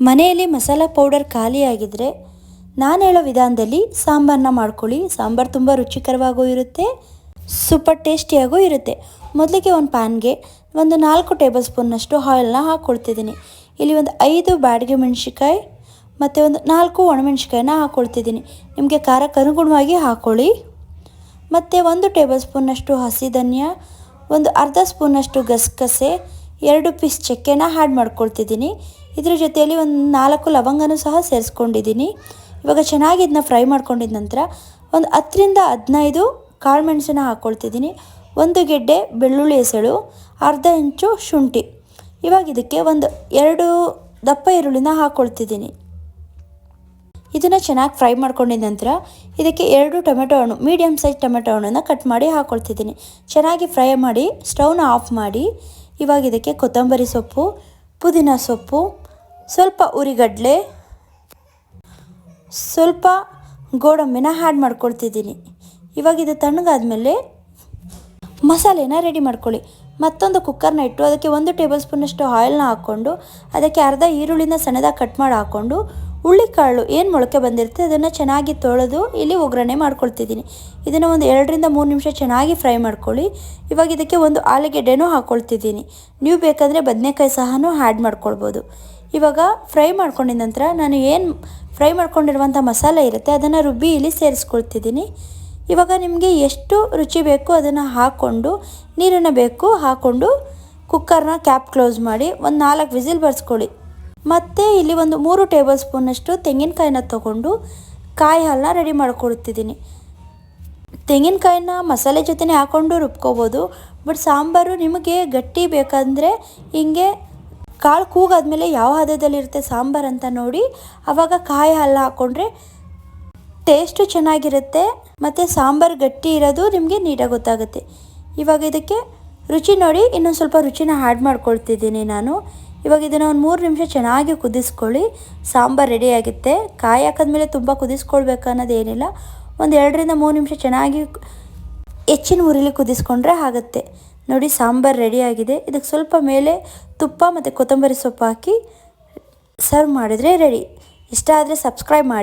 ಮನೆಯಲ್ಲಿ ಮಸಾಲ ಪೌಡರ್ ಖಾಲಿಯಾಗಿದ್ದರೆ ನಾನು ಹೇಳೋ ವಿಧಾನದಲ್ಲಿ ಸಾಂಬಾರನ್ನ ಮಾಡ್ಕೊಳ್ಳಿ. ಸಾಂಬಾರು ತುಂಬ ರುಚಿಕರವಾಗೂ ಇರುತ್ತೆ, ಸೂಪರ್ ಟೇಸ್ಟಿಯಾಗೂ ಇರುತ್ತೆ. ಮೊದಲಿಗೆ ಒಂದು ಪ್ಯಾನ್ಗೆ ಒಂದು ನಾಲ್ಕು ಟೇಬಲ್ ಸ್ಪೂನ್ನಷ್ಟು ಆಯಿಲ್ನ ಹಾಕ್ಕೊಳ್ತಿದ್ದೀನಿ ಇಲ್ಲಿ ಒಂದು ಐದು ಬ್ಯಾಡಿಗೆ ಮೆಣಸಿಕಾಯಿ ಮತ್ತು ಒಂದು ನಾಲ್ಕು ಒಣಮೆಣ್ಸಿಕಾಯಿನ ಹಾಕ್ಕೊಳ್ತಿದ್ದೀನಿ ನಿಮಗೆ ಖಾರಕ್ಕೆ ಅನುಗುಣವಾಗಿ ಹಾಕ್ಕೊಳ್ಳಿ ಮತ್ತು ಒಂದು ಟೇಬಲ್ ಸ್ಪೂನ್ನಷ್ಟು ಹಸಿ ಧನಿಯಾ, ಒಂದು ಅರ್ಧ ಸ್ಪೂನಷ್ಟು ಗಸಗಸೆ ಎರಡು ಪೀಸ್ ಚಕ್ಕೆನ ಹ್ಯಾಡ್ ಮಾಡ್ಕೊಳ್ತಿದ್ದೀನಿ. ಇದ್ರ ಜೊತೆಯಲ್ಲಿ ಒಂದು ನಾಲ್ಕು ಲವಂಗನೂ ಸಹ ಸೇರಿಸ್ಕೊಂಡಿದ್ದೀನಿ. ಇವಾಗ ಚೆನ್ನಾಗಿ ಇದನ್ನ ಫ್ರೈ ಮಾಡ್ಕೊಂಡಿದ ನಂತರ ಒಂದು ಹತ್ತರಿಂದ ಹದಿನೈದು ಕಾಳು ಮೆಣಸನ್ನ ಹಾಕ್ಕೊಳ್ತಿದ್ದೀನಿ ಒಂದು ಗೆಡ್ಡೆ ಬೆಳ್ಳುಳ್ಳಿ ಹೆಸಳು, ಅರ್ಧ ಇಂಚು ಶುಂಠಿ. ಇವಾಗ ಇದಕ್ಕೆ ಒಂದು ಎರಡು ದಪ್ಪ ಈರುಳ್ಳಿನ ಹಾಕ್ಕೊಳ್ತಿದ್ದೀನಿ ಇದನ್ನು ಚೆನ್ನಾಗಿ ಫ್ರೈ ಮಾಡ್ಕೊಂಡಿದ ನಂತರ ಇದಕ್ಕೆ ಎರಡು ಟೊಮೆಟೊ ಹಣ್ಣು ಮೀಡಿಯಮ್ ಸೈಜ್ ಟೊಮೆಟೊ ಹಣ್ಣನ್ನು ಕಟ್ ಮಾಡಿ ಹಾಕ್ಕೊಳ್ತಿದ್ದೀನಿ ಚೆನ್ನಾಗಿ ಫ್ರೈ ಮಾಡಿ ಸ್ಟವ್ನ ಆಫ್ ಮಾಡಿ ಇವಾಗ ಇದಕ್ಕೆ ಕೊತ್ತಂಬರಿ ಸೊಪ್ಪು, ಪುದೀನ ಸೊಪ್ಪು, ಸ್ವಲ್ಪ ಉರಿಗಡಲೆ, ಸ್ವಲ್ಪ ಗೋಡಂಬಿನ ಹ್ಯಾಡ್ ಮಾಡ್ಕೊಳ್ತಿದ್ದೀನಿ. ಇವಾಗ ಇದು ತಣ್ಣಗಾದ್ಮೇಲೆ ಮಸಾಲೆನ ರೆಡಿ ಮಾಡ್ಕೊಳ್ಳಿ. ಮತ್ತೊಂದು ಕುಕ್ಕರ್ನ ಇಟ್ಟು ಅದಕ್ಕೆ ಒಂದು ಟೇಬಲ್ ಸ್ಪೂನಷ್ಟು ಆಯಿಲ್ನ ಹಾಕ್ಕೊಂಡು ಅದಕ್ಕೆ ಅರ್ಧ ಈರುಳ್ಳಿನ ಸಣ್ಣದಾಗಿ ಕಟ್ ಮಾಡಿ ಹಾಕ್ಕೊಂಡು ಹುಳ್ಳಿಕಾಳು ಏನು ಮೊಳಕೆ ಬಂದಿರುತ್ತೆ, ಅದನ್ನು ಚೆನ್ನಾಗಿ ತೊಳೆದು ಇಲ್ಲಿ ಒಗ್ಗರಣೆ ಮಾಡ್ಕೊಳ್ತಿದ್ದೀನಿ. ಇದನ್ನು ಒಂದು ಎರಡರಿಂದ ಮೂರು ನಿಮಿಷ ಚೆನ್ನಾಗಿ ಫ್ರೈ ಮಾಡ್ಕೊಳ್ಳಿ. ಇವಾಗ ಇದಕ್ಕೆ ಒಂದು ಆಲೂಗೆಡ್ಡೆನೂ ಹಾಕ್ಕೊಳ್ತಿದ್ದೀನಿ ನೀವು ಬೇಕಾದರೆ ಬದನೆಕಾಯಿ ಸಹನೂ ಆ್ಯಡ್ ಮಾಡ್ಕೊಳ್ಬೋದು. ಇವಾಗ ಫ್ರೈ ಮಾಡ್ಕೊಂಡಿದ ನಂತರ ನಾನು ಏನು ಫ್ರೈ ಮಾಡ್ಕೊಂಡಿರುವಂಥ ಮಸಾಲೆ ಇರುತ್ತೆ, ಅದನ್ನು ರುಬ್ಬಿ ಇಲ್ಲಿ ಸೇರಿಸ್ಕೊಳ್ತಿದ್ದೀನಿ. ಇವಾಗ ನಿಮಗೆ ಎಷ್ಟು ರುಚಿ ಬೇಕು ಅದನ್ನು ಹಾಕ್ಕೊಂಡು ನೀರನ್ನು ಬೇಕು ಹಾಕ್ಕೊಂಡು ಕುಕ್ಕರ್ನ ಕ್ಯಾಪ್ ಕ್ಲೋಸ್ ಮಾಡಿ ಒಂದು ನಾಲ್ಕು ವಿಸಿಲ್ ಬರ್ಸ್ಕೊಳ್ಳಿ. ಮತ್ತು ಇಲ್ಲಿ ಒಂದು ಮೂರು ಟೇಬಲ್ ಸ್ಪೂನಷ್ಟು ತೆಂಗಿನಕಾಯಿನ ತಗೊಂಡು ಕಾಯಿ ಹಾಲನ್ನ ರೆಡಿ ಮಾಡ್ಕೊಳ್ತಿದ್ದೀನಿ ತೆಂಗಿನಕಾಯಿನ ಮಸಾಲೆ ಜೊತೆನೇ ಹಾಕ್ಕೊಂಡು ರುಬ್ಕೋಬೋದು, ಬಟ್ ಸಾಂಬಾರು ನಿಮಗೆ ಗಟ್ಟಿ ಬೇಕಂದರೆ ಹಿಂಗೆ ಕಾಳು ಕೂಗಾದ್ಮೇಲೆ ಯಾವ ಹದದಲ್ಲಿರುತ್ತೆ ಸಾಂಬಾರು ಅಂತ ನೋಡಿ ಆವಾಗ ಕಾಯಿ ಹಾಲು ಹಾಕ್ಕೊಂಡ್ರೆ ಟೇಸ್ಟು ಚೆನ್ನಾಗಿರುತ್ತೆ, ಮತ್ತು ಸಾಂಬಾರು ಗಟ್ಟಿ ಇರೋದು ನಿಮಗೆ ನೀಟಾಗಿ ಗೊತ್ತಾಗುತ್ತೆ. ಇವಾಗ ಇದಕ್ಕೆ ರುಚಿ ನೋಡಿ, ಇನ್ನೊಂದು ಸ್ವಲ್ಪ ರುಚಿನ ಆ್ಯಡ್ ಮಾಡ್ಕೊಳ್ತಿದ್ದೀನಿ ನಾನು. ಇವಾಗ ಇದನ್ನು ಒಂದು ಮೂರು ನಿಮಿಷ ಚೆನ್ನಾಗಿ ಕುದಿಸ್ಕೊಳ್ಳಿ. ಸಾಂಬಾರು ರೆಡಿ ಆಗುತ್ತೆ. ಕಾಯಿ ಹಾಕಿದ್ಮೇಲೆ ತುಂಬ ಕುದಿಸ್ಕೊಳ್ಬೇಕು ಅನ್ನೋದೇನಿಲ್ಲ ಒಂದು ಎರಡರಿಂದ ಮೂರು ನಿಮಿಷ ಚೆನ್ನಾಗಿ ಹೆಚ್ಚಿನ ಉರಿಲಿ ಕುದಿಸ್ಕೊಂಡ್ರೆ ಆಗುತ್ತೆ. ನೋಡಿ, ಸಾಂಬಾರು ರೆಡಿಯಾಗಿದೆ ಇದಕ್ಕೆ ಸ್ವಲ್ಪ ಮೇಲೆ ತುಪ್ಪ ಮತ್ತು ಕೊತ್ತಂಬರಿ ಸೊಪ್ಪು ಹಾಕಿ ಸರ್ವ್ ಮಾಡಿದರೆ ರೆಡಿ ಇಷ್ಟ ಆದರೆ ಸಬ್ಸ್ಕ್ರೈಬ್ ಮಾಡಿ.